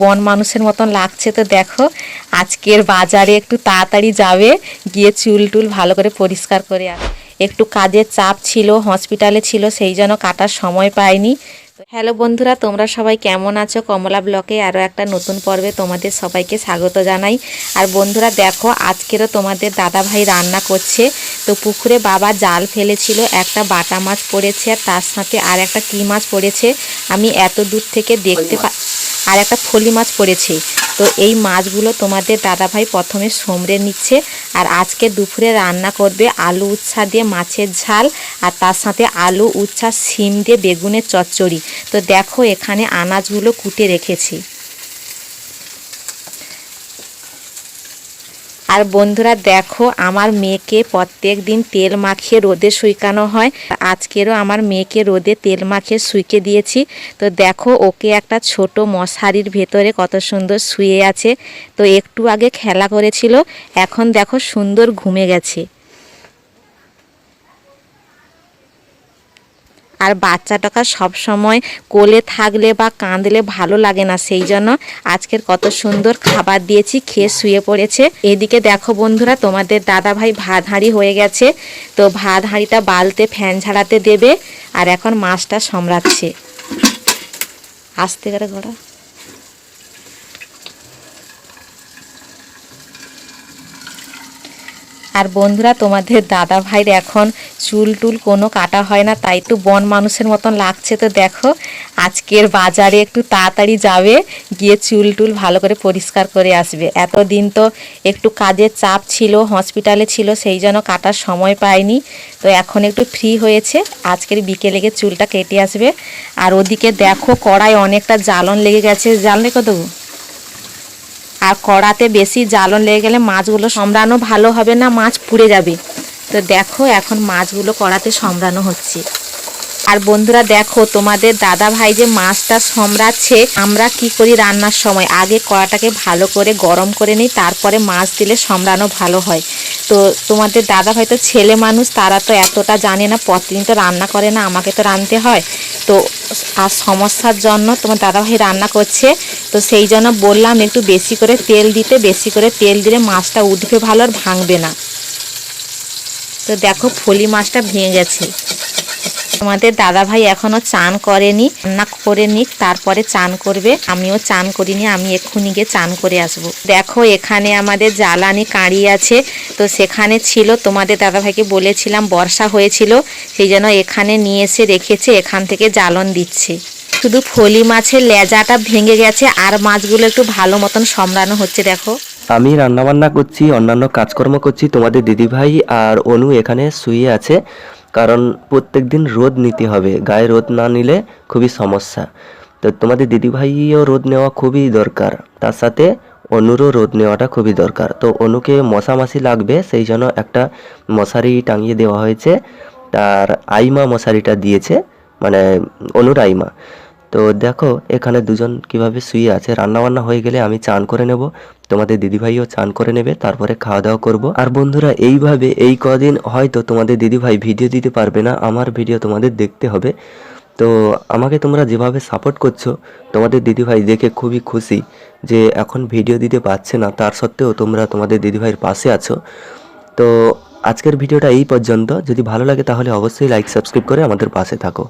বন মানুষের মতন লাগছে তো দেখো আজকের বাজারে একটু তাড়াতাড়ি যাবে গিয়ে চুল টুল ভালো করে পরিষ্কার করে আর একটু কাজের চাপ ছিল হসপিটালে ছিল সেই জন্য কাটার সময় পাইনি। হ্যালো বন্ধুরা তোমরা সবাই কেমন আছো? কমলা ব্লকে আরও একটা নতুন পর্বে তোমাদের সবাইকে স্বাগত জানাই। আর বন্ধুরা দেখো আজকেরও তোমাদের দাদা ভাই রান্না করছে। তো পুকুরে বাবা জাল ফেলেছিল একটা বাটা মাছ পড়েছে আর তার সাথে আর একটা কী মাছ পড়েছে আমি এত দূর থেকে দেখতে পা আর একটা ফলি মাছ পড়েছে। তো এই মাছগুলো তোমাদের দাদাভাই প্রথমে সমরে নিচ্ছে আর আজকে দুপুরে রান্না করবে আলু উচ্ছা দিয়ে মাছের ঝাল আর তার সাথে আলু উচ্ছা, শিম দিয়ে বেগুনের চচ্চড়ি। তো দেখো এখানে আনাজগুলো কুটে রেখেছি। আর বন্ধুরা দেখো, আমার মেয়েকে প্রত্যেক দিন তেল মাখিয়ে রোদে শুইকানো হয়। আজকেরও আমার মেয়েকে রোদে তেল মাখিয়ে শুইকে দিয়েছি। তো দেখো, ওকে একটা ছোট মশারির ভেতরে কত সুন্দর শুয়ে আছে। তো একটু আগে খেলা করেছিল, এখন দেখো সুন্দর ঘুমে গেছে। আর বাচ্চাটাকে সব সময় কোলে থাকলে বা কাঁদলে ভালো লাগে না, সেই জন্য আজকের কত সুন্দর খাবার দিয়েছি, খেয়ে শুয়ে পড়েছে। এদিকে দেখো বন্ধুরা, তোমাদের দাদা ভাই ভাত হাঁড়ি হয়ে গেছে, তো ভাত হাঁড়িটা বালতে ফ্যান ঝাড়াতে দেবে, আর এখন মাছটা সমরাচ্ছে আসতে করে ঘোড়া আর বন্ধুরা, তোমাদের দাদা ভাইয়ের এখন চুল টুল কোনো কাটা হয় না, তাই তো বন মানুষের মতন লাগছে তো দেখো। আজকের বাজারে একটু তাড়াতাড়ি যাবে, গিয়ে চুল টুল ভালো করে পরিষ্কার করে আসবে। এতদিন তো একটু কাজের চাপ ছিল, হসপিটালে ছিল, সেই জন্য কাটার সময় পায়নি তো এখন একটু ফ্রি হয়েছে, আজকের বিকেলে গিয়ে চুলটা কেটে আসবে। আর ওদিকে দেখো কড়াই অনেকটা জ্বালন লেগে গেছে। জ্বালনে কত আর কড়াতে বেশি জ্বালন লেগে গেলে মাছগুলো সমরানো ভালো হবে না, মাছ পুড়ে যাবে। তো দেখো এখন মাছগুলো কড়াতে সমরানো হচ্ছে। আর বন্ধুরা দেখো, তোমাদের দাদা ভাই যে মাছটা সমরাচ্ছে, আমরা কি করি রান্নার সময়? আগে কড়াটাকে ভালো করে গরম করে নিই, তারপরে মাছ দিলে সমরানো ভালো হয়। তো তোমাদের দাদা ভাই তো ছেলে মানুষ, তারা তো এতটা জানে না, প্রতিদিন তো রান্না করে না, আমাকে তো রাঁধতে হয়। তো আর সমস্যার জন্য তোমার দাদা ভাই রান্না করছে, তো সেই জন্য বললাম একটু বেশি করে তেল দিতে, বেশি করে তেল দিলে মাছটা উঠবে ভালো আর ভাঙবে না। তো দেখো ফলি মাছটা ভেঙে গেছে। আমাদের দাদা ভাই এখনও চান করেনি, রান্না করে নিক, তারপরে চান করবে। আমিও চান করিনি, আমি এক্ষুনি গিয়ে চান করে আসব। দেখো, এখানে আমাদের জ্বালানি কাঁড়ি আছে, তো সেখানে ছিল, তোমাদের দাদা ভাইকে বলেছিলাম বর্ষা হয়েছিল, সেই জন্য এখানে নিয়ে এসে রেখেছে, এখান থেকে জ্বালন দিচ্ছে। শুধু ফলি মাছের লেজাটা ভেঙে গেছে, আর মাছগুলো একটু ভালো মতন সমরানো হচ্ছে, দেখো। আমি রান্নাবান্না করছি, অন্যান্য কাজকর্ম করছি, তোমাদের দিদিভাই আর অনু এখানে শুয়ে আছে। কারণ প্রত্যেক দিন রোদ নিতে হবে, গায়ে রোদ না নিলে খুবই সমস্যা। তো তোমাদের দিদিভাইও রোদ নেওয়া খুবই দরকার, তার সাথে অনুরও রোদ নেওয়াটা খুবই দরকার। তো অনুকে মশামাছি লাগবে, সেই জন্য একটা মশারি টাঙিয়ে দেওয়া হয়েছে। তার আইমা মশারিটা দিয়েছে মানে অনুর আইমা। তো দেখো, এখানে দুজন কীভাবে শুয়ে আছে রান্না বান্না হয়ে গেলে আমি চান করে নেব। তোমাদের দিদিভাইও চান করে নেবে, তারপরে খাওয়া দাওয়া করব। আর বন্ধুরা, এইভাবে এই কদিন হয়তো তোমাদের দিদিভাই ভিডিও দিতে পারবে না, আমার ভিডিও তোমাদের দেখতে হবে। তো আমাকে তোমরা যেভাবে সাপোর্ট করছ, তোমাদের দিদিভাই দেখে খুবই খুশি যে এখন ভিডিও দিতে পারছে না, তার সত্ত্বেও তোমরা তোমাদের দিদিভাইয়ের পাশে আছো। তো আজকের ভিডিওটা এই পর্যন্ত। যদি ভালো লাগে তাহলে অবশ্যই লাইক সাবস্ক্রাইব করে আমাদের পাশে থাকো।